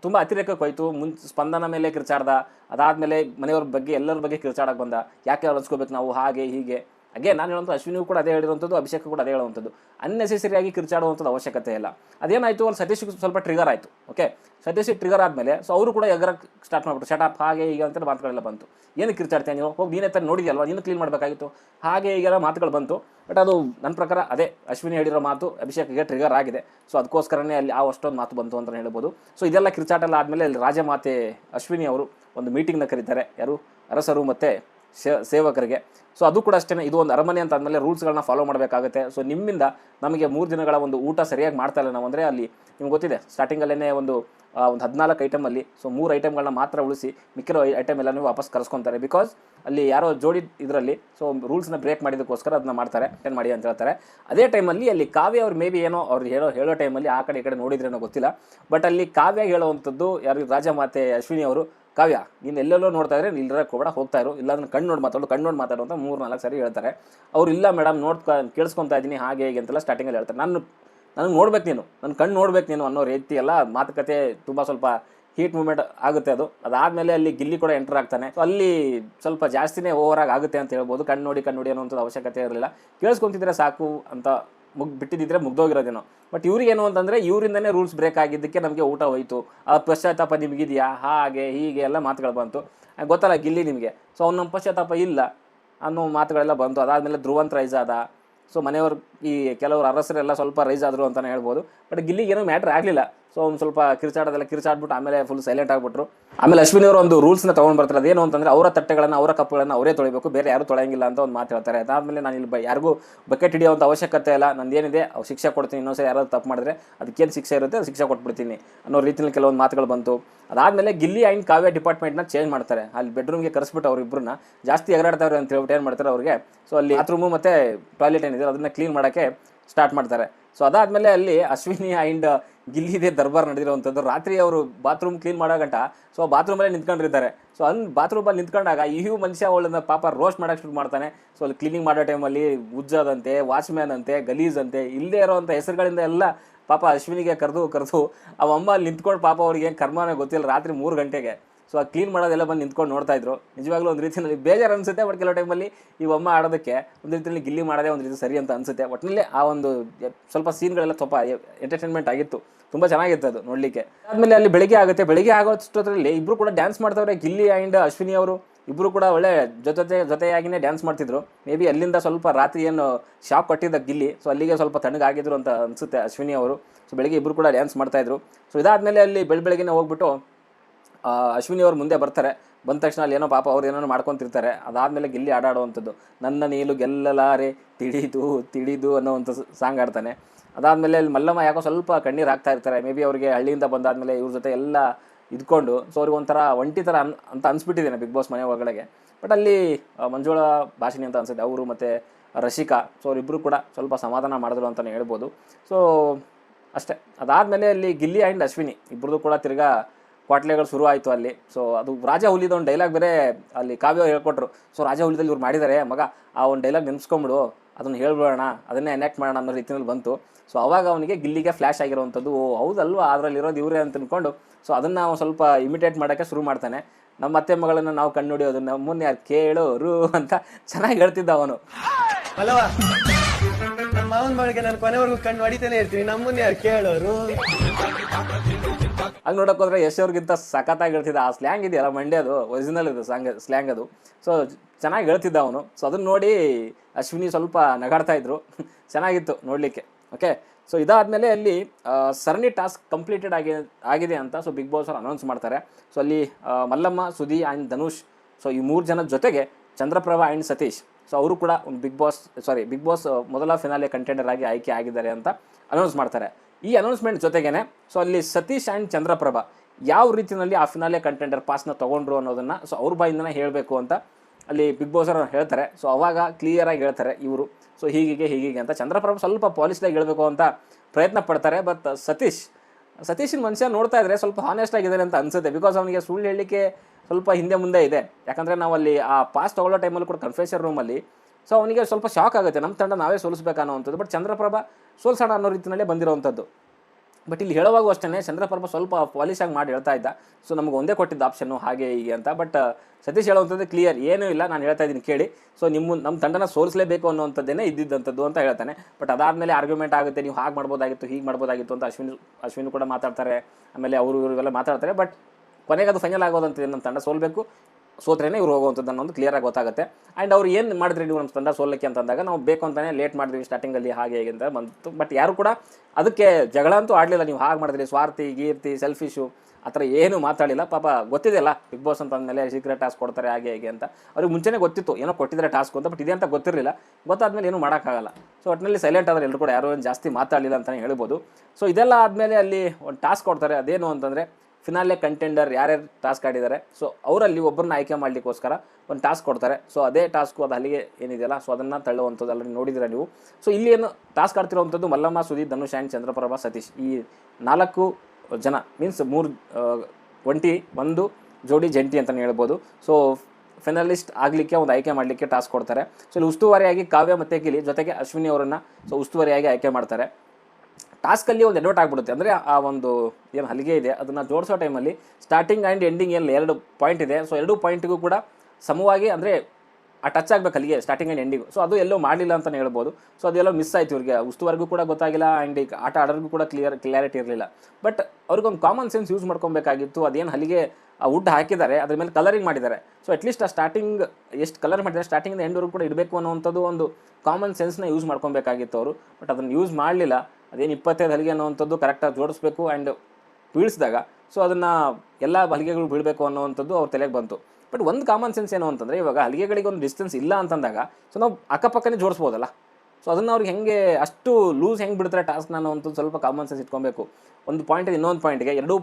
ತುಂಬ ಅತಿರೇಕಕ್ಕೆ ಹೋಯ್ತು. ಮುಂಚೆ ಸ್ಪಂದನ ಮೇಲೆ ಕಿರ್ಚಾಡ್ದ. ಅದಾದಮೇಲೆ ಮನೆಯವ್ರ ಬಗ್ಗೆ, ಎಲ್ಲರ ಬಗ್ಗೆ ಕಿರ್ಚಾಡಕ್ಕೆ ಬಂದ. ಯಾಕೆ ಅವ್ರು ಅನ್ಸ್ಕೋಬೇಕು ನಾವು? ಹಾಗೆ, ಹೀಗೆ. ಹಾಗೆ ನಾನು ಹೇಳುವಂಥ ಅಶ್ವಿನಿಗೂ ಕೂಡ ಅದೇ ಹೇಳಿರುವಂಥದ್ದು ಅಭಿಷೇಕ್ ಕೂಡ ಅದೇ ಹೇಳುವಂಥದ್ದು. ಅನ್ನೆಸೆಸರಿಯಾಗಿ ಕಿರ್ಚಾಡುವಂಥದ್ದು ಅವಶ್ಯಕತೆ ಇಲ್ಲ. ಅದೇನಾಯಿತು ಅಲ್ಲಿ ಸತೀಶ್ ಸ್ವಲ್ಪ ಟ್ರಿಗರ್ ಆಯಿತು ಓಕೆ ಸತೀಶ್ ಟ್ರಿಗರ್ ಆದಮೇಲೆ ಸೊ ಅವರು ಕೂಡ ಎಗರಕ್ಕೆ ಸ್ಟಾರ್ಟ್ ಮಾಡ್ಬಿಟ್ಟು ಶಟಪ್ ಹಾಗೆ ಹೀಗೆ ಅಂತ ಮಾತುಗಳೆಲ್ಲ ಬಂತು. ಏನು ಕಿರ್ಚಾಡ್ತೀಯ ನೀವು? ಹೋಗಿ ನೀನೇ ತಾನು ನೋಡಿದ್ಯಲ್ವಾ? ನೀನು ಕ್ಲೀನ್ ಮಾಡಬೇಕಾಗಿತ್ತು. ಹಾಗೆ ಈಗೆಲ್ಲ ಮಾತುಗಳು ಬಂತು. ಬಟ್ ಅದು ನನ್ನ ಪ್ರಕಾರ ಅದೇ ಅಶ್ವಿನಿ ಹೇಳಿರೋ ಮಾತು ಅಭಿಷೇಕ್ಗೆ ಟ್ರಿಗರ್ ಆಗಿದೆ. ಸೊ ಅದಕ್ಕೋಸ್ಕರನೇ ಅಲ್ಲಿ ಆ ಅಷ್ಟೊಂದು ಮಾತು ಬಂತು ಅಂತ ಹೇಳ್ಬೋದು. ಸೊ ಇದೆಲ್ಲ ಕಿರ್ಚಾಟ ಎಲ್ಲ ಆದಮೇಲೆ ಅಲ್ಲಿ ರಾಜಮಾತೆ ಅಶ್ವಿನಿ ಅವರು ಒಂದು ಮೀಟಿಂಗ್ನ ಕರೀತಾರೆ. ಯಾರು? ಅರಸರು ಮತ್ತು ಸೇವಕರಿಗೆ. ಸೊ ಅದು ಕೂಡ ಅಷ್ಟೇ ಇದು ಒಂದು ಅರಮನೆ ಅಂತ ಅಂದಮೇಲೆ ರೂಲ್ಸ್ಗಳನ್ನ ಫಾಲೋ ಮಾಡಬೇಕಾಗುತ್ತೆ. ಸೊ ನಿಮ್ಮಿಂದ ನಮಗೆ ಮೂರು ದಿನಗಳ ಒಂದು ಊಟ ಸರಿಯಾಗಿ ಮಾಡ್ತಾ ಇಲ್ಲ ನಾವು ಅಂದರೆ ಅಲ್ಲಿ ನಿಮ್ಗೆ ಗೊತ್ತಿದೆ ಸ್ಟಾರ್ಟಿಂಗಲ್ಲೇ ಒಂದು ಒಂದು ಹದಿನಾಲ್ಕು ಐಟಮಲ್ಲಿ ಸೊ ಮೂರು ಐಟಮ್ಗಳನ್ನ ಮಾತ್ರ ಉಳಿಸಿ ಮಿಕ್ಕಿರೋ ಐಟಮ್ ಎಲ್ಲನೂ ವಾಪಸ್ ಕರೆಸ್ಕೊತಾರೆ. ಬಿಕಾಸ್ ಅಲ್ಲಿ ಯಾರೋ ಜೋಡಿ ಇದರಲ್ಲಿ ಸೊ ರೂಲ್ಸ್ನ ಬ್ರೇಕ್ ಮಾಡಿದಕ್ಕೋಸ್ಕರ ಅದನ್ನ ಮಾಡ್ತಾರೆ ಅಟೆಂಡ್ ಮಾಡಿ ಅಂತ ಹೇಳ್ತಾರೆ. ಅದೇ ಟೈಮಲ್ಲಿ ಅಲ್ಲಿ ಕಾವ್ಯ ಅವ್ರು ಮೇ ಬಿ ಏನೋ ಅವ್ರು ಹೇಳೋ ಹೇಳೋ ಟೈಮಲ್ಲಿ ಆ ಕಡೆ ಈ ಕಡೆ ನೋಡಿದ್ರೇನೋ ಗೊತ್ತಿಲ್ಲ. ಬಟ್ ಅಲ್ಲಿ ಕಾವ್ಯ ಹೇಳುವಂಥದ್ದು ಯಾರು, ರಾಜಮಾತೆ ಅಶ್ವಿನಿ ಅವರು ಕಾವ್ಯ ನೀನು ಎಲ್ಲೆಲ್ಲೋ ನೋಡ್ತಾ ಇದ್ರೆ ಇಲ್ಲರ ಕೂಡ ಹೋಗ್ತಾ ಇರು. ಇಲ್ಲ ಅದನ್ನು ಕಣ್ಣು ನೋಡಿ ಮಾತಾಡು, ಕಣ್ಣು ನೋಡಿ ಮಾತಾಡು ಅಂತ ಮೂರು ನಾಲ್ಕು ಸರಿ ಹೇಳ್ತಾರೆ. ಅವ್ರು ಇಲ್ಲ ಮೇಡಮ್, ನೋಡ್ಕೊ, ಕೇಳಿಸ್ಕೊತಾ ಇದ್ದೀನಿ ಹಾಗೆ ಹೇಗೆ ಅಂತೆಲ್ಲ ಸ್ಟಾರ್ಟಿಂಗಲ್ಲಿ ಹೇಳ್ತಾರೆ. ನಾನು, ನನಗೆ ನೋಡ್ಬೇಕು ನೀನು ನನ್ನ ಕಣ್ಣು ನೋಡ್ಬೇಕು ನೀನು ಅನ್ನೋ ರೀತಿ ಎಲ್ಲ ಮಾತುಕತೆ ತುಂಬ ಸ್ವಲ್ಪ ಹೀಟ್ ಮೂಮೆಂಟ್ ಆಗುತ್ತೆ ಅದು. ಅದಾದಮೇಲೆ ಅಲ್ಲಿ ಗಿಲ್ಲಿ ಕೂಡ ಎಂಟರ್ ಆಗ್ತಾನೆ. ಅಲ್ಲಿ ಸ್ವಲ್ಪ ಜಾಸ್ತಿನೇ ಓವರ್ ಆಗಿ ಆಗುತ್ತೆ ಅಂತ ಹೇಳ್ಬೋದು. ಕಣ್ಣು ನೋಡಿ ಕಣ್ಣು ನೋಡಿ ಅನ್ನೋಂಥದ್ದು ಅವಶ್ಯಕತೆ ಇರಲಿಲ್ಲ. ಕೇಳಿಸ್ಕೊಂತಿದ್ರೆ ಸಾಕು ಅಂತ ಮುಗ್ ಬಿಟ್ಟಿದ್ದಿದ್ರೆ ಮುಗ್ದೋಗಿರೋದೇನೋ. ಬಟ್ ಇವ್ರಿಗೇನು ಅಂತಂದರೆ ಇವರಿಂದನೇ ರೂಲ್ಸ್ ಬ್ರೇಕ್ ಆಗಿದ್ದಕ್ಕೆ ನಮಗೆ ಊಟ ಹೋಯಿತು. ಆ ಪಶ್ಚಾತ್ತಾಪ ನಿಮಗಿದೆಯಾ? ಹಾಗೆ, ಹೀಗೆ ಎಲ್ಲ ಮಾತುಗಳು ಬಂತು. ಗೊತ್ತಲ್ಲ, ಗಿಲ್ಲಿ ನಿಮಗೆ. ಸೊ ಅವ್ನು ನಮ್ಮ ಪಶ್ಚಾತ್ತಾಪ ಇಲ್ಲ ಅನ್ನೋ ಮಾತುಗಳೆಲ್ಲ ಬಂತು. ಅದಾದಮೇಲೆ ಧ್ರುವಂತ್ ರೈಸ್ ಆದ. ಸೊ ಮನೆಯವ್ರು ಈ ಕೆಲವರು ಅರಸರೆಲ್ಲ ಸ್ವಲ್ಪ ರೈಸ್ ಆದರು ಅಂತಲೇ ಹೇಳ್ಬೋದು. ಬಟ್ ಗಿಲ್ಲಿಗೆ ಏನೂ ಮ್ಯಾಟ್ರ್ ಆಗಲಿಲ್ಲ. ಸೊ ಒಂದು ಸ್ವಲ್ಪ ಕಿರ್ಚಾಡೋದೆಲ್ಲ ಕಿರ್ಚಾಡ್ಬಿಟ್ಟು ಆಮೇಲೆ ಫುಲ್ ಸೈಲೆಂಟ್ ಆಗಿಬಿಟ್ರು. ಆಮೇಲೆ ಅಶ್ವಿನಿ ಅವರು ಒಂದು ರೂಲ್ಸ್ನ ತೊಗೊಂಡು ಬರ್ತಾರೆ. ಅದೇನು ಅಂತಂದರೆ ಅವರ ತಟ್ಟೆಗಳನ್ನು, ಅವರ ಕಪ್ಪುಗಳನ್ನು ಅವರೇ ತೊಳಿಬೇಕು. ಬೇರೆ ಯಾರು ತೊಳೆಯಂಗಿಲ್ಲ ಅಂತ ಒಂದು ಮಾತು ಹೇಳ್ತಾರೆ. ಅದಾದಮೇಲೆ ನಾನು ಇಲ್ಲಿ ಯಾರಿಗೂ ಬಕೆಟ್ ಹಿಡಿಯೋವಂಥ ಅವಶ್ಯಕತೆ ಇಲ್ಲ. ನಂದೇನಿದೆ, ಅವ್ರು ಶಿಕ್ಷೆ ಕೊಡ್ತೀನಿ. ಇನ್ನೊಂದ್ಸರಿ ಯಾರಾದ್ರು ತಪ್ಪು ಮಾಡಿದ್ರೆ ಅದಕ್ಕೇನು ಶಿಕ್ಷೆ ಇರುತ್ತೆ? ಅದು ಶಿಕ್ಷೆ ಕೊಟ್ಬಿಡ್ತೀನಿ ಅನ್ನೋ ರೀತಿಯಲ್ಲಿ ಕೆಲವೊಂದು ಮಾತುಗಳು ಬಂತು. ಅದಾದಮೇಲೆ ಗಿಲ್ಲಿ ಆ್ಯಂಡ್ ಕಾವ್ಯ ಡಿಪಾರ್ಟ್ಮೆಂಟ್ನ ಚೇಂಜ್ ಮಾಡ್ತಾರೆ. ಅಲ್ಲಿ ಬೆಡ್ರೂಮ್ಗೆ ಕರೆಸ್ಬಿಟ್ಟು ಅವ್ರಿಬ್ರನ್ನ ಜಾಸ್ತಿ ಎಗರಾಡ್ತಾವ್ರೆ ಅಂತ ಹೇಳ್ಬಿಟ್ಟು ಏನು ಮಾಡ್ತಾರೆ ಅವ್ರಿಗೆ? ಸೊ ಅಲ್ಲಿ ಬಾತ್ರೂಮು ಮತ್ತು ಟಾಯ್ಲೆಟ್ ಏನಿದೆ, ಅದನ್ನ ಕ್ಲೀನ್ ಮಾಡೋಕ್ಕೆ ಸ್ಟಾರ್ಟ್ ಮಾಡ್ತಾರೆ. ಸೊ ಅದಾದಮೇಲೆ ಅಲ್ಲಿ ಅಶ್ವಿನಿ ಆ್ಯಂಡ್ ಗಿಲ್ಲಿದೆ ದರ್ಬಾರ್ ನಡೆದಿರುವಂಥದ್ದು. ರಾತ್ರಿ ಅವರು ಬಾತ್ರೂಮ್ ಕ್ಲೀನ್ ಮಾಡೋ ಗಂಟ ಸೊ ಬಾತ್ರೂಮಲ್ಲೇ ನಿಂತ್ಕೊಂಡಿರ್ತಾರೆ. ಸೊ ಅಲ್ಲಿ ಬಾತ್ರೂಮಲ್ಲಿ ನಿಂತ್ಕೊಂಡಾಗ ಇಹು ಮನುಷ್ಯ ಅವಳನ್ನ ಪಾಪ ರೋಸ್ಟ್ ಮಾಡೋಕೆ ಶುರು ಮಾಡ್ತಾನೆ. ಸೊ ಅಲ್ಲಿ ಕ್ಲೀನಿಂಗ್ ಮಾಡೋ ಟೈಮಲ್ಲಿ ವಾಚ್ ವಾಚ್ಮ್ಯಾನ್ ಅಂತೆ, ಗಲೀಜ್ ಅಂತೆ ಇಲ್ಲದೇ ಇರೋವಂಥ ಹೆಸರುಗಳಿಂದ ಎಲ್ಲ ಪಾಪ ಅಶ್ವಿನಿಗೆ ಕರೆದು ಕರೆದು ಅವಮ್ಮ ಅಲ್ಲಿ ನಿಂತ್ಕೊಂಡು ಪಾಪ ಅವ್ರಿಗೆ ಕರ್ಮನೇ ಗೊತ್ತಿಲ್ಲ ರಾತ್ರಿ ಮೂರು ಗಂಟೆಗೆ. ಸೊ ಆ ಕ್ಲೀನ್ ಮಾಡೋದೆಲ್ಲ ಬಂದು ನಿಂತ್ಕೊಂಡು ನೋಡ್ತಾ ಇದ್ರು. ನಿಜವಾಗ್ಲೂ ಒಂದು ರೀತಿಯಲ್ಲಿ ಬೇಜಾರು ಅನಿಸುತ್ತೆ ಬಟ್ ಕೆಲವು ಟೈಮಲ್ಲಿ ಈ ಅಮ್ಮ ಆಡೋದಕ್ಕೆ ಒಂದು ರೀತಿಯಲ್ಲಿ ಗಿಲ್ಲಿ ಮಾಡೋದೇ ಒಂದು ರೀತಿ ಸರಿ ಅಂತ ಅನಿಸುತ್ತೆ. ಒಟ್ಟಿನಲ್ಲಿ ಆ ಒಂದು ಸ್ವಲ್ಪ ಸೀನ್ಗಳೆಲ್ಲ ಸ್ವಲ್ಪ ಎಂಟರ್ಟೈನ್ಮೆಂಟ್ ಆಗಿತ್ತು. ತುಂಬ ಚೆನ್ನಾಗಿತ್ತು ಅದು ನೋಡಲಿಕ್ಕೆ. ಆದಮೇಲೆ ಅಲ್ಲಿ ಬೆಳಿಗ್ಗೆ ಆಗುತ್ತೆ. ಬೆಳಿಗ್ಗೆ ಆಗೋಷ್ಟರಲ್ಲಿ ಇಬ್ಬರು ಕೂಡ ಡ್ಯಾನ್ಸ್ ಮಾಡ್ತಾವ್ರೆ, ಗಿಲ್ಲಿ ಆ್ಯಂಡ್ ಅಶ್ವಿನಿ ಅವರು. ಇಬ್ಬರು ಕೂಡ ಒಳ್ಳೆ ಜೊತೆ ಜೊತೆಯಾಗಿನೇ ಡ್ಯಾನ್ಸ್ ಮಾಡ್ತಿದ್ರು. ಮೇ ಬಿ ಅಲ್ಲಿಂದ ಸ್ವಲ್ಪ ರಾತ್ರಿ ಏನು ಶಾಪ್ ಕಟ್ಟಿದ್ದ ಗಿಲ್ಲಿ ಸೊ ಅಲ್ಲಿಗೆ ಸ್ವಲ್ಪ ತಣ್ಣಗಾಗಿದ್ರು ಅಂತ ಅನಿಸುತ್ತೆ ಅಶ್ವಿನಿ ಅವರು. ಸೊ ಬೆಳಿಗ್ಗೆ ಇಬ್ಬರು ಕೂಡ ಡ್ಯಾನ್ಸ್ ಮಾಡ್ತಾಯಿದ್ರು ಸೊ ಇದಾದಮೇಲೆ ಅಲ್ಲಿ ಬೆಳ, ಬೆಳಗ್ಗೆನೇ ಹೋಗ್ಬಿಟ್ಟು ಅಶ್ವಿನಿ ಅವ್ರು ಮುಂದೆ ಬರ್ತಾರೆ. ಬಂದ ತಕ್ಷಣ ಅಲ್ಲಿ ಏನೋ ಪಾಪ ಅವ್ರು ಏನೋ ಮಾಡ್ಕೊತಿರ್ತಾರೆ. ಅದಾದಮೇಲೆ ಗಿಲ್ಲಿ ಆಡಾಡುವಂಥದ್ದು ನನ್ನ ನೀಲು ಗೆಲ್ಲಲಾರೆ ತಿಳಿದು ತಿಳಿದು ಅನ್ನೋವಂಥ ಸಾಂಗ್ ಆಡ್ತಾನೆ. ಅದಾದಮೇಲೆ ಅಲ್ಲಿ ಮಲ್ಲಮ್ಮ ಯಾಕೋ ಸ್ವಲ್ಪ ಕಣ್ಣೀರು ಹಾಕ್ತಾ ಇರ್ತಾರೆ. ಮೇ ಬಿ ಅವ್ರಿಗೆ ಹಳ್ಳಿಯಿಂದ ಬಂದಾದಮೇಲೆ ಇವ್ರ ಜೊತೆ ಎಲ್ಲ ಇದ್ಕೊಂಡು ಸೊ ಅವ್ರಿಗೆ ಒಂಥರ ಒಂಟಿ ಥರ ಅನ್, ಅಂತ ಅನ್ಸ್ಬಿಟ್ಟಿದ್ದೇನೆ ಬಿಗ್ ಬಾಸ್ ಮನೆ ಒಳಗಡೆಗೆ ಬಟ್ ಅಲ್ಲಿ ಮಂಜುಳ ಭಾಷಿಣಿ ಅಂತ ಅನ್ಸುತ್ತೆ. ಅವರು ಮತ್ತು ರಶಿಕಾ ಸೊ ಅವರಿಬ್ಬರು ಕೂಡ ಸ್ವಲ್ಪ ಸಮಾಧಾನ ಮಾಡಿದ್ರು ಅಂತಲೇ ಹೇಳ್ಬೋದು. ಸೊ ಅಷ್ಟೇ. ಅದಾದಮೇಲೆ ಅಲ್ಲಿ ಗಿಲ್ಲಿ ಆ್ಯಂಡ್ ಅಶ್ವಿನಿ ಇಬ್ಬರದು ಕೂಡ ತಿರ್ಗಾ ಕ್ವಾಟ್ಲೆಗಳು ಶುರು ಆಯಿತು ಅಲ್ಲಿ. ಸೊ ಅದು ರಾಜ ಹುಲಿದ ಒಂದು ಡೈಲಾಗ್ ಬೇರೆ ಅಲ್ಲಿ ಕಾವ್ಯ ಹೇಳ್ಕೊಟ್ರು. ಸೊ ರಾಜ ಹುಲಿದಲ್ಲಿ ಇವ್ರು ಮಾಡಿದ್ದಾರೆ ಮಗ, ಆ ಒಂದು ಡೈಲಾಗ್ ನೆನೆಸ್ಕೊಂಬಿಡು, ಅದನ್ನು ಹೇಳ್ಬಿಡೋಣ, ಅದನ್ನೇ ಎನ್ಯಾಕ್ಟ್ ಮಾಡೋಣ ಅನ್ನೋ ರೀತಿಯಲ್ಲಿ ಬಂತು. ಸೊ ಅವಾಗ ಅವನಿಗೆ ಗಿಲ್ಲಿಗೆ ಫ್ಲ್ಯಾಶ್ ಆಗಿರುವಂಥದ್ದು ಹೌದಲ್ವಾ, ಅದರಲ್ಲಿ ಇರೋದು ಇವರೇ ಅಂತ ಅಂದ್ಕೊಂಡು ಸೊ ಅದನ್ನು ಅವನು ಸ್ವಲ್ಪ ಇಮಿಟೇಟ್ ಮಾಡೋಕ್ಕೆ ಶುರು ಮಾಡ್ತಾನೆ. ನಮ್ಮ ಅತ್ತೆ ಮಗಳನ್ನು ನಾವು ಕಣ್ಣು ಹೊಡಿಯೋದು ಮುಂದೆ ಯಾರು ಕೇಳೋರು ಅಂತ ಚೆನ್ನಾಗಿ ಹೇಳ್ತಿದ್ದ ಅವನು. ಅಲ್ಲವಾ ನಮ್ಮ ಮಾವನ ಮಗಳಿಗೆ ನಾನು ಕೊನೆವರೆಗೂ ಕಣ್ಣು ಹೊಡಿತಾನೆ ಇರ್ತೀನಿ, ನಮ್ಮನ್ನ ಯಾರು ಕೇಳೋರು? ಹಂಗೆ ನೋಡೋಕೆ ಹೋದ್ರೆ ಯಶ್ ಅವ್ರಿಗಿಂತ ಸಖತ್ತಾಗಿ ಹೇಳ್ತಿದ್ದ. ಆ ಸ್ಲ್ಯಾಂಗ್ ಇದೆಯಲ್ಲ ಮಂಡ್ಯದು ಒರಿಜಿನಲ್ ಇದು ಸಾಂಗ್ ಸ್ಲ್ಯಾಂಗ್ ಅದು. ಸೊ ಚೆನ್ನಾಗಿ ಹೇಳ್ತಿದ್ದ ಅವನು. ಸೊ ಅದನ್ನು ನೋಡಿ ಅಶ್ವಿನಿ ಸ್ವಲ್ಪ ನಗಾಡ್ತಾ ಇದ್ರು. ಚೆನ್ನಾಗಿತ್ತು ನೋಡಲಿಕ್ಕೆ. ಓಕೆ ಸೊ ಇದಾದಮೇಲೆ ಅಲ್ಲಿ ಸರಣಿ ಟಾಸ್ಕ್ ಕಂಪ್ಲೀಟೆಡ್ ಆಗಿ, ಆಗಿದೆ ಅಂತ ಸೊ ಬಿಗ್ ಬಾಸ್ ಅವ್ರು ಅನೌನ್ಸ್ ಮಾಡ್ತಾರೆ. ಸೊ ಅಲ್ಲಿ ಮಲ್ಲಮ್ಮ ಸುದಿ ಆ್ಯಂಡ್ ಧನುಷ್. ಸೊ ಈ ಮೂರು ಜನ ಜೊತೆಗೆ ಚಂದ್ರಪ್ರಭಾ ಆ್ಯಂಡ್ ಸತೀಶ್. ಸೊ ಅವರು ಕೂಡ ಒಂದು Bigg Boss sorry Bigg Boss ಮೊದಲ ಫಿನಾಲೆ ಕಂಟೆಂಡರ್ ಆಗಿ ಆಯ್ಕೆ ಆಗಿದ್ದಾರೆ ಅಂತ ಅನೌನ್ಸ್ ಮಾಡ್ತಾರೆ. ಈ ಅನೌನ್ಸ್ಮೆಂಟ್ ಜೊತೆಗೇನೆ ಸೊ ಅಲ್ಲಿ ಸತೀಶ್ ಆ್ಯಂಡ್ ಚಂದ್ರಪ್ರಭಾ ಯಾವ ರೀತಿಯಲ್ಲಿ ಆ ಫಿನಾಲೆ ಕಂಟೆಂಡರ್ ಪಾಸ್ನ ತೊಗೊಂಡ್ರು ಅನ್ನೋದನ್ನು ಸೊ ಅವ್ರ ಬಾಯಿಂದನೇ ಹೇಳಬೇಕು ಅಂತ ಅಲ್ಲಿ ಬಿಗ್ ಬಾಸ್ ಅವರು ಹೇಳ್ತಾರೆ. ಸೊ ಅವಾಗ ಕ್ಲಿಯರಾಗಿ ಹೇಳ್ತಾರೆ ಇವರು. ಸೊ ಹೀಗೆ ಹೀಗೆ ಅಂತ. ಚಂದ್ರಪ್ರಭ ಸ್ವಲ್ಪ ಪಾಲಿಸ್ಡಾಗಿ ಹೇಳಬೇಕು ಅಂತ ಪ್ರಯತ್ನ ಪಡ್ತಾರೆ. ಬಟ್ ಸತೀಶ್, ಸತೀಶಿನ ಮನುಷ್ಯ ನೋಡ್ತಾ ಇದ್ರೆ ಸ್ವಲ್ಪ ಹಾನೆಸ್ಟ್ ಆಗಿದ್ದಾರೆ ಅಂತ ಅನ್ಸುತ್ತೆ. ಬಿಕಾಸ್ ಅವನಿಗೆ ಸುಳ್ಳು ಹೇಳಲಿಕ್ಕೆ ಸ್ವಲ್ಪ ಹಿಂದೆ ಮುಂದೆ ಇದೆ. ಯಾಕಂದರೆ ನಾವು ಅಲ್ಲಿ ಆ ಪಾಸ್ ತಗೊಳ್ಳೋ ಟೈಮಲ್ಲಿ ಕೂಡ ಕನ್ಫೆಷನ್ ರೂಮಲ್ಲಿ ಸೊ ಅವನಿಗೆ ಸ್ವಲ್ಪ ಶಾಕ್ ಆಗುತ್ತೆ. ನಮ್ಮ ತಂಡ ನಾವೇ ಸೋಲಿಸ್ಬೇಕು ಅನ್ನೋವಂಥದ್ದು ಬಟ್ ಚಂದ್ರಪ್ರಭ ಸೋಲ್ಸೋಣ ಅನ್ನೋ ರೀತಿಯಲ್ಲೇ ಬಂದಿರೋವಂಥದ್ದು. ಬಟ್ ಇಲ್ಲಿ ಹೇಳುವಾಗೂ ಅಷ್ಟೇ ಚಂದ್ರಪ್ರಭ ಸ್ವಲ್ಪ ಪಾಲಿಶಾಗಿ ಮಾಡಿ ಹೇಳ್ತಾ ಇದ್ದ. ಸೊ ನಮಗೆ ಒಂದೇ ಕೊಟ್ಟಿದ್ದ ಆಪ್ಷನ್ನು ಹಾಗೆ ಹೀಗೆ ಅಂತ. ಬಟ್ ಸತೀಶ್ ಹೇಳುವಂಥದ್ದು ಕ್ಲಿಯರ್ ಏನೂ ಇಲ್ಲ, ನಾನು ಹೇಳ್ತಾ ಇದ್ದೀನಿ ಕೇಳಿ. ಸೊ ನಿಮ್ಮ ನಮ್ಮ ತಂಡನ ಸೋಲಿಸಲೇಬೇಕು ಅನ್ನೋವಂಥದ್ದೇನೆ ಇದ್ದಿದ್ದಂಥದ್ದು ಅಂತ ಹೇಳ್ತಾನೆ. ಬಟ್ ಅದಾದಮೇಲೆ ಆರ್ಗ್ಯುಮೆಂಟ್ ಆಗುತ್ತೆ, ನೀವು ಹಾಗೆ ಮಾಡ್ಬೋದಾಗಿತ್ತು, ಹೀಗೆ ಮಾಡ್ಬೋದಾಗಿತ್ತು ಅಂತ ಅಶ್ವಿನ್ ಅಶ್ವಿನ್ ಕೂಡ ಮಾತಾಡ್ತಾರೆ. ಆಮೇಲೆ ಅವರು ಇವರೆಲ್ಲ ಮಾತಾಡ್ತಾರೆ. ಬಟ್ ಕೊನೆಗೆ ಅದು ಫೈನಲ್ ಆಗೋದಂತಿದೆ ನಮ್ಮ ತಂಡ ಸೋಲ್ಬೇಕು. ಸೋತ್ರೇನೆ ಇವ್ರು ಹೋಗುವಂಥದ್ದು ಅನ್ನೋದು ಕ್ಲಿಯರಾಗಿ ಗೊತ್ತಾಗುತ್ತೆ. ಆ್ಯಂಡ್ ಅವ್ರು ಏನು ಮಾಡಿದ್ರಿ ನೀವು ನಮ್ಮ ತಂಡ ಸೋಲಕ್ಕೆ ಅಂತಂದಾಗ ನಾವು ಬೇಕು ಅಂತಲೇ ಲೇಟ್ ಮಾಡಿದ್ವಿ ಸ್ಟಾರ್ಟಿಂಗಲ್ಲಿ ಹಾಗೆ ಹೇಗೆ ಅಂತ ಬಂತು. ಬಟ್ ಯಾರು ಕೂಡ ಅದಕ್ಕೆ ಜಗಳ ಅಂತೂ ಆಡಲಿಲ್ಲ. ನೀವು ಹಾಗೆ ಮಾಡಿದ್ರಿ, ಸ್ವಾರ್ಥಿ, ಗೀರ್ತಿ ಸೆಲ್ಫಿಶು ಆ ಥರ ಏನೂ ಮಾತಾಡಿಲ್ಲ ಪಾಪ ಗೊತ್ತಿದೆಯಲ್ಲ ಬಿಗ್ ಬಾಸ್ ಅಂತ ಅಂದಮೇಲೆ ಸೀಕ್ರೆಟ್ ಟಾಸ್ಕ್ ಕೊಡ್ತಾರೆ ಹಾಗೆ ಹೇಗೆ ಅಂತ. ಅವ್ರಿಗೆ ಮುಂಚೆನೇ ಗೊತ್ತಿತ್ತು, ಏನೋ ಕೊಟ್ಟಿದ್ದಾರೆ ಟಾಸ್ಕ್ ಅಂತ ಬಟ್ ಇದೆ ಅಂತ ಗೊತ್ತಿರಲಿಲ್ಲ. ಗೊತ್ತಾದ್ಮೇಲೆ ಏನೂ ಮಾಡೋಕ್ಕಾಗಲ್ಲ. ಸೊ ಒಟ್ಟಿನಲ್ಲಿ ಸೈಲೆಂಟ್ ಆದರೆ ಎಲ್ಲರೂ ಕೂಡ ಯಾರೂ ಏನು ಜಾಸ್ತಿ ಮಾತಾಡಲಿಲ್ಲ ಅಂತಲೇ ಹೇಳ್ಬೋದು. ಸೊ ಇದೆಲ್ಲ ಆದಮೇಲೆ ಅಲ್ಲಿ ಒಂದು ಟಾಸ್ಕ್ ಕೊಡ್ತಾರೆ. ಅದೇನು ಅಂತಂದರೆ ಫಿನಾಲೆ ಕಂಟೆಂಡರ್ ಯಾರ್ಯಾರು ಟಾಸ್ಕ್ ಆಡಿದ್ದಾರೆ. ಸೊ ಅವರಲ್ಲಿ ಒಬ್ಬರನ್ನ ಆಯ್ಕೆ ಮಾಡಲಿಕ್ಕೋಸ್ಕರ ಒಂದು ಟಾಸ್ಕ್ ಕೊಡ್ತಾರೆ. ಸೊ ಅದೇ ಟಾಸ್ಕು ಅದು ಅಲ್ಲಿಗೆ ಏನಿದೆಯಲ್ಲ ಸೊ ಅದನ್ನು ತಳ್ಳುವಂಥದ್ದು ಅಲ್ಲಿ ನೋಡಿದಿರ ನೀವು. ಸೊ ಇಲ್ಲಿ ಏನು ಟಾಸ್ಕ್ ಆಡ್ತಿರುವಂಥದ್ದು ಮಲ್ಲಮ್ಮ, ಸುದೀಪ್, ಧನುಷ್ ಆ್ಯಂಡ್ ಚಂದ್ರಪ್ರಭಾ, ಸತೀಶ್ ಈ ನಾಲ್ಕು ಜನ ಮೀನ್ಸ್ ಮೂರು ಒಂಟಿ, ಒಂದು, ಜೋಡಿ, ಜಂಟಿ ಅಂತಲೇ ಹೇಳ್ಬೋದು. ಸೊ ಫೈನಲಿಸ್ಟ್ ಆಗಲಿಕ್ಕೆ ಒಂದು ಆಯ್ಕೆ ಮಾಡಲಿಕ್ಕೆ ಟಾಸ್ಕ್ ಕೊಡ್ತಾರೆ. ಸೊ ಇಲ್ಲಿ ಉಸ್ತುವಾರಿಯಾಗಿ ಕಾವ್ಯ ಮತ್ತು ಕಿಲಿ ಜೊತೆಗೆ ಅಶ್ವಿನಿ ಅವರನ್ನು ಸೊ ಉಸ್ತುವಾರಿಯಾಗಿ ಆಯ್ಕೆ ಮಾಡ್ತಾರೆ. ಟಾಸ್ಕಲ್ಲಿ ಒಂದು ಎಡ್ವರ್ಟ್ ಆಗ್ಬಿಡುತ್ತೆ. ಅಂದರೆ ಆ ಒಂದು ಏನು ಹಲಿಗೆ ಇದೆ, ಅದನ್ನು ಜೋಡಿಸೋ ಟೈಮಲ್ಲಿ ಸ್ಟಾರ್ಟಿಂಗ್ ಆ್ಯಂಡ್ ಎಂಡಿಂಗ್ ಏನು ಎರಡು ಪಾಯಿಂಟ್ ಇದೆ. ಸೊ ಎರಡು ಪಾಯಿಂಟಿಗೂ ಕೂಡ ಸಮವಾಗಿ ಅಂದರೆ ಆ ಟಚ್ ಆಗಬೇಕು ಅಲ್ಲಿಗೆ ಸ್ಟಾರ್ಟಿಂಗ್ ಆ್ಯಂಡ್ ಎಂಡಿಂಗು ಸೊ ಅದು ಎಲ್ಲೋ ಮಾಡಲಿಲ್ಲ ಅಂತಲೇ ಹೇಳ್ಬೋದು. ಸೊ ಅದೆಲ್ಲೋ ಮಿಸ್ ಆಯಿತು ಇವ್ರಿಗೆ. ಉಸ್ತುವರೆಗೂ ಕೂಡ ಗೊತ್ತಾಗಿಲ್ಲ ಆ್ಯಂಡ್ ಈಗ ಆಟ ಆಡೋರಿಗೂ ಕೂಡ ಕ್ಲಿಯರ್ ಕ್ಲಿಯಾರಿಟಿ ಇರಲಿಲ್ಲ. ಬಟ್ ಅವ್ರಿಗೊಂದು ಕಾಮನ್ ಸೆನ್ಸ್ ಯೂಸ್ ಮಾಡ್ಕೊಬೇಕಾಗಿತ್ತು. ಅದೇನು ಹಲಿಗೆ, ಆ ವುಡ್ ಹಾಕಿದ್ದಾರೆ, ಅದ್ರ ಮೇಲೆ ಕಲರಿಂಗ್ ಮಾಡಿದ್ದಾರೆ. ಸೊ ಅಟ್ಲೀಸ್ಟ್ ಆ ಸ್ಟಾರ್ಟಿಂಗ್ ಎಷ್ಟು ಕಲರ್ ಮಾಡಿದ್ದಾರೆ ಸ್ಟಾರ್ಟಿಂಗಿಂದ ಎಂಡ್ವರೆಗೂ ಕೂಡ ಇಡಬೇಕು ಅನ್ನೋವಂಥದ್ದು ಒಂದು ಕಾಮನ್ ಸೆನ್ಸ್ನ ಯೂಸ್ ಮಾಡ್ಕೊಬೇಕಾಗಿತ್ತು ಅವರು. ಬಟ್ ಅದನ್ನು ಯೂಸ್ ಮಾಡಲಿಲ್ಲ. ಅದೇನು ಇಪ್ಪತ್ತೈದು ಹಲಿಗೆ ಅನ್ನೋವಂಥದ್ದು ಕರೆಕ್ಟಾಗಿ ಜೋಡಿಸ್ಬೇಕು ಆ್ಯಂಡ್ ಬೀಳಿಸಿದಾಗ ಸೊ ಅದನ್ನು ಎಲ್ಲ ಹಲಿಗೆಗಳು ಬೀಳಬೇಕು ಅನ್ನೋವಂಥದ್ದು ಅವ್ರ ತಲೆಗೆ ಬಂತು. ಬಟ್ ಒಂದು ಕಾಮನ್ ಸೆನ್ಸ್ ಏನು ಅಂತಂದರೆ, ಇವಾಗ ಹಲಿಗೆಗಳಿಗೆ ಒಂದು ಡಿಸ್ಟೆನ್ಸ್ ಇಲ್ಲ ಅಂತಂದಾಗ ಸೊ ನಾವು ಅಕ್ಕಪಕ್ಕನೇ ಜೋಡಿಸ್ಬೋದಲ್ಲ. ಸೊ ಅದನ್ನು ಅವ್ರಿಗೆ ಹೆಂಗೆ ಅಷ್ಟು ಲೂಸ್ ಹೆಂಗೆ ಬಿಡ್ತಾರೆ ಟಾಸ್ಕ್ ನಾನು ಅಂತ ಸ್ವಲ್ಪ ಕಾಮನ್ ಸೆನ್ಸ್ ಇಟ್ಕೊಬೇಕು. ಒಂದು ಪಾಯಿಂಟ್ ಇನ್ನೊಂದು ಪಾಯಿಂಟ್ಗೆ ಎರಡೂ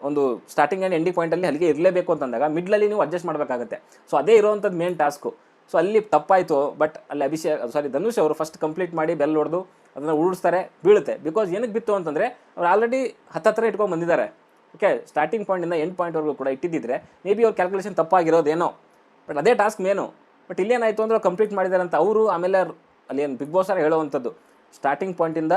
ಒಂದು ಸ್ಟಾರ್ಟಿಂಗ್ ಆ್ಯಂಡ್ ಎಂಡಿಂಗ್ ಪಾಯಿಂಟಲ್ಲಿ ಹಲಿಗೆ ಇರಲೇಬೇಕು ಅಂತಂದಾಗ ಮಿಡ್ಲಲ್ಲಿ ನೀವು ಅಡ್ಜಸ್ಟ್ ಮಾಡಬೇಕಾಗುತ್ತೆ. ಸೊ ಅದೇ ಇರುವಂಥದ್ದು ಮೇನ್ ಟಾಸ್ಕು ಸೊ ಅಲ್ಲಿ ತಪ್ಪಾಯಿತು ಬಟ್ ಅಲ್ಲಿ ಅಭಿಷೇಕ್ ಸಾರಿ ಧನುಷ್ ಅವರು ಫಸ್ಟ್ ಕಂಪ್ಲೀಟ್ ಮಾಡಿ ಬೆಲ್ ಹೊಡೆದು ಅದನ್ನು ಉಳಿಸ್ತಾರೆ ಬೀಳುತ್ತೆ. ಬಿಕಾಸ್ ಏನಕ್ಕೆ ಬಿತ್ತು ಅಂತಂದರೆ, ಅವ್ರು ಆಲ್ರೆಡಿ ಹತ್ತತ್ರ ಇಟ್ಕೊಂಡು ಬಂದಿದ್ದಾರೆ. ಓಕೆ ಸ್ಟಾರ್ಟಿಂಗ್ ಪಾಯಿಂಟಿಂದ ಎಂಡ್ ಪಾಯಿಂಟ್ವರೆಗೂ ಕೂಡ ಇಟ್ಟಿದ್ದಿದ್ರೆ ಮೇ ಬಿ ಅವ್ರ ಕ್ಯಾಲ್ಕುಲೇಷನ್ ತಪ್ಪಾಗಿರೋದೇನೋ. ಬಟ್ ಅದೇ ಟಾಸ್ಕ್ ಮೇನು ಬಟ್ ಇಲ್ಲೇನಾಯಿತು ಅಂದರೆ ಕಂಪ್ಲೀಟ್ ಮಾಡಿದ್ದಾರೆ ಅಂತ ಅವರು ಆಮೇಲೆ ಅಲ್ಲಿ ಏನು ಬಿಗ್ ಬಾಸ್ ಹೇಳುವಂಥದ್ದು. ಸ್ಟಾರ್ಟಿಂಗ್ ಪಾಯಿಂಟಿಂದ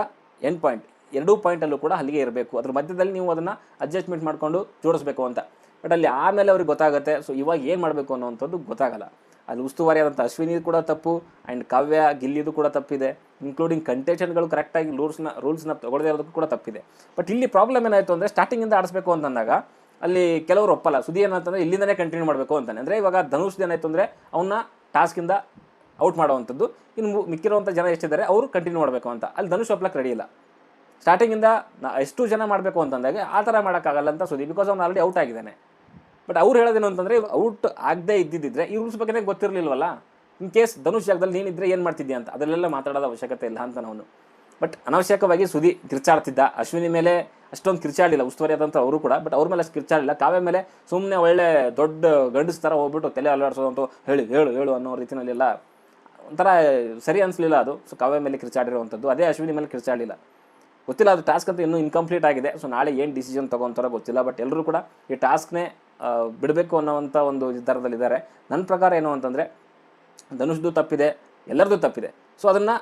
ಎಂಡ್ ಪಾಯಿಂಟ್ ಎರಡೂ ಪಾಯಿಂಟಲ್ಲೂ ಕೂಡ ಅಲ್ಲಿಗೆ ಇರಬೇಕು. ಅದ್ರ ಮಧ್ಯದಲ್ಲಿ ನೀವು ಅದನ್ನು ಅಡ್ಜಸ್ಟ್ಮೆಂಟ್ ಮಾಡಿಕೊಂಡು ಜೋಡಿಸ್ಬೇಕು ಅಂತ. ಬಟ್ ಅಲ್ಲಿ ಆಮೇಲೆ ಅವ್ರಿಗೆ ಗೊತ್ತಾಗುತ್ತೆ. ಸೊ ಇವಾಗ ಏನು ಮಾಡಬೇಕು ಅನ್ನೋವಂಥದ್ದು ಗೊತ್ತಾಗಲ್ಲ. ಅಲ್ಲಿ ಉಸ್ತುವಾರಿಯಾದಂಥ ಅಶ್ವಿನಿ ಕೂಡ ತಪ್ಪು ಆ್ಯಂಡ್ ಕಾವ್ಯ, ಗಿಲ್ಲಿದು ಕೂಡ ತಪ್ಪಿದೆ ಇನ್ಕ್ಲೂಡಿಂಗ್ ಕಂಟೆಷನ್ಗಳು ಕರೆಕ್ಟಾಗಿ ರೂಲ್ಸ್ನ ರೂಲ್ಸ್ನ ತೊಗೊಳದೇ ಇರೋದಕ್ಕೂ ಕೂಡ ತಪ್ಪಿದೆ. ಬಟ್ ಇಲ್ಲಿ ಪ್ರಾಬ್ಲಮ್ ಏನಾಯಿತು ಅಂದರೆ ಸ್ಟಾರ್ಟಿಂಗಿಂದ ಆಡಿಸ್ಬೇಕು ಅಂತಂದಾಗ ಅಲ್ಲಿ ಕೆಲವರು ಒಪ್ಪಲ್ಲ ಸುದ್ದಿ ಏನಂತಂದರೆ ಇಲ್ಲಿಂದನೇ ಕಂಟಿನ್ಯೂ ಮಾಡಬೇಕು ಅಂತಾನೆ ಅಂದರೆ ಇವಾಗ ಧನುಷ್ ಏನಾಯಿತು ಅಂದರೆ ಅವನ್ನ ಟಾಸ್ಕಿಂದ ಔಟ್ ಮಾಡುವಂಥದ್ದು. ಇನ್ನು ಮಿಕ್ಕಿರುವಂಥ ಜನ ಎಷ್ಟಿದ್ದಾರೆ ಅವರು ಕಂಟಿನ್ಯೂ ಮಾಡಬೇಕು ಅಂತ. ಅಲ್ಲಿ ಧನುಷ್ ಒಪ್ಲಕ್ಕೆ ರೆಡಿ ಇಲ್ಲ. ಸ್ಟಾರ್ಟಿಂಗಿಂದ ಎಷ್ಟು ಜನ ಮಾಡಬೇಕು ಅಂತಂದಾಗ ಆ ಥರ ಮಾಡೋಕ್ಕಾಗಲ್ಲ ಅಂತ ಸುದ್ದಿ ಬಿಕಾಸ್ ಅವ್ನು ಆಲ್ರೆಡಿ ಔಟ್ ಆಗಿದ್ದಾನೆ. ಬಟ್ ಅವ್ರು ಹೇಳೋದೇನು ಅಂತಂದರೆ, ಔಟ್ ಆಗದೇ ಇದ್ದಿದ್ದಿದ್ರೆ, ಈ ರೂಲ್ಸ್ ಬಗ್ಗೆನೇ ಗೊತ್ತಿರಲಿಲ್ವಲ್ಲ? ಇನ್ ಕೇಸ್ ಧನುಷ್ ಜಾಗದಲ್ಲಿ ನೀನಿದ್ರೆ ಏನು ಮಾಡ್ತಿದ್ಯಾ ಅಂತ, ಅದರಲ್ಲೆಲ್ಲ ಮಾತಾಡೋದ ಅವಶ್ಯಕತೆ ಇಲ್ಲ ಅಂತ ನಾನು. ಬಟ್ ಅನಾವಶ್ಯಕವಾಗಿ ಸುದಿ ಕಿರ್ಚಾಡ್ತಿದ್ದ, ಅಶ್ವಿನಿ ಮೇಲೆ ಅಷ್ಟೊಂದು ಕಿರ್ಚಾಡಲಿಲ್ಲ, ಉಸ್ತುವಾರಿ ಆದಂಥ ಅವರು ಕೂಡ ಬಟ್ ಅವ್ರ ಮೇಲೆ ಅಷ್ಟು ಕಿರ್ಚಾಡಲಿಲ್ಲ. ಕಾವ್ಯ ಮೇಲೆ ಸುಮ್ಮನೆ ಒಳ್ಳೆ ದೊಡ್ಡ ಗಂಡಸ್ ಥರ ಹೋಗ್ಬಿಟ್ಟು ತಲೆ ಅಲ್ಲಾಡ್ಸೋದಂತೂ ಹೇಳಿ, ಹೇಳು ಹೇಳು ಅನ್ನೋ ರೀತಿಯಲ್ಲೆಲ್ಲ ಒಂಥರ ಸರಿ ಅನಿಸ್ಲಿಲ್ಲ ಅದು. ಸೊ ಕಾವ್ಯ ಮೇಲೆ ಕಿರ್ಚಾಡಿರುವಂಥದ್ದು, ಅದೇ ಅಶ್ವಿನಿ ಮೇಲೆ ಕಿರ್ಚಾಡಲಿಲ್ಲ. ಗೊತ್ತಿಲ್ಲ, ಅದು ಟಾಸ್ಕ್ ಅಂತ ಇನ್ನೂ ಇನ್ಕಂಪ್ಲೀಟ್ ಆಗಿದೆ. ಸೊ ನಾಳೆ ಏನು ಡಿಸಿಷನ್ ತೊಗೊತಾರೋ ಗೊತ್ತಿಲ್ಲ ಬಟ್ ಎಲ್ಲರೂ ಕೂಡ ಈ ಟಾಸ್ಕ್ನೇ ಬಿಡಬೇಕು ಅನ್ನೋವಂಥ ಒಂದು ನಿರ್ಧಾರದಲ್ಲಿದ್ದಾರೆ. ನನ್ನ ಪ್ರಕಾರ ಏನು ಅಂತಂದರೆ, ಧನುಷ್ದು ತಪ್ಪಿದೆ ಎಲ್ಲರದ್ದು ತಪ್ಪಿದೆ. ಸೊ ಅದನ್ನು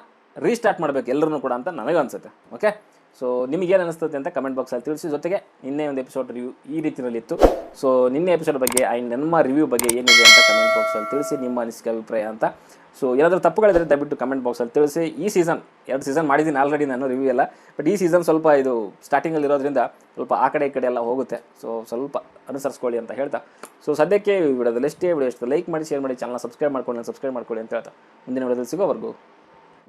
ರೀಸ್ಟಾರ್ಟ್ ಮಾಡಬೇಕು ಎಲ್ಲರೂ ಕೂಡ ಅಂತ ನನಗೆ ಅನಿಸುತ್ತೆ. ಓಕೆ ಸೊ ನಿಮಗೇನು ಅನಿಸ್ತದೆ ಅಂತ ಕಮೆಂಟ್ ಬಾಕ್ಸಲ್ಲಿ ತಿಳಿಸಿ. ಜೊತೆಗೆ, ನಿನ್ನೆ ಒಂದು ಎಪಿಸೋಡ್ ರಿವ್ಯೂ ಈ ರೀತಿಯಲ್ಲಿ ಇತ್ತು ಸೊ ನಿನ್ನೆ ಎಪಿಸೋಡ್ ಬಗ್ಗೆ ಐ ನಮ್ಮ ರಿವ್ಯೂ ಬಗ್ಗೆ ಏನಿದೆ ಅಂತ ಕಮೆಂಟ್ ಬಾಕ್ಸಲ್ಲಿ ತಿಳಿಸಿ, ನಿಮ್ಮ ಅನಿಸಿಕೆ, ಅಭಿಪ್ರಾಯ ಅಂತ. ಸೊ ಏನಾದರೂ ತಪ್ಪುಗಳಿದ್ರೆ ದಯವಿಟ್ಟು ಕಮೆಂಟ್ ಬಾಕ್ಸಲ್ಲಿ ತಿಳಿಸಿ. ಈ ಸೀಸನ್ ಎರಡು ಸೀಸನ್ ಮಾಡಿದ್ದೀನಿ ಆಲ್ರೆಡಿ ನಾನು ರಿವ್ಯೂ ಎಲ್ಲ. ಬಟ್ ಈ ಸೀಸನ್ ಸ್ವಲ್ಪ ಇದು ಸ್ಟಾರ್ಟಿಂಗಲ್ಲಿ ಇರೋದ್ರಿಂದ ಸ್ವಲ್ಪ ಆ ಕಡೆ ಈ ಕಡೆ ಎಲ್ಲ ಹೋಗುತ್ತೆ. ಸೊ ಸ್ವಲ್ಪ ಅನುಸರಿಸ್ಕೊಳ್ಳಿ ಅಂತ ಹೇಳ್ತಾ. ಸೊ ಸದ್ಯಕ್ಕೆ ವಿಡಿಯೋದಲ್ಲಿ ಎಷ್ಟೇ ವಿಡಿಯೋ ಎಷ್ಟು ಲೈಕ್ ಮಾಡಿ ಶೇರ್ ಮಾಡಿ ಚಾನಲ್ ಸಬ್ಸ್ಕ್ರೈಬ್ ಮಾಡ್ಕೊಳ್ಳಿ ಸಬ್ಸ್ಕ್ರೈಬ್ ಮಾಡ್ಕೊಳ್ಳಿ ಅಂತ ಹೇಳ್ತಾ. ಮುಂದಿನ ವಿಡಿಯೋದಲ್ಲಿ ಸಿಗೋವರೆಗೂ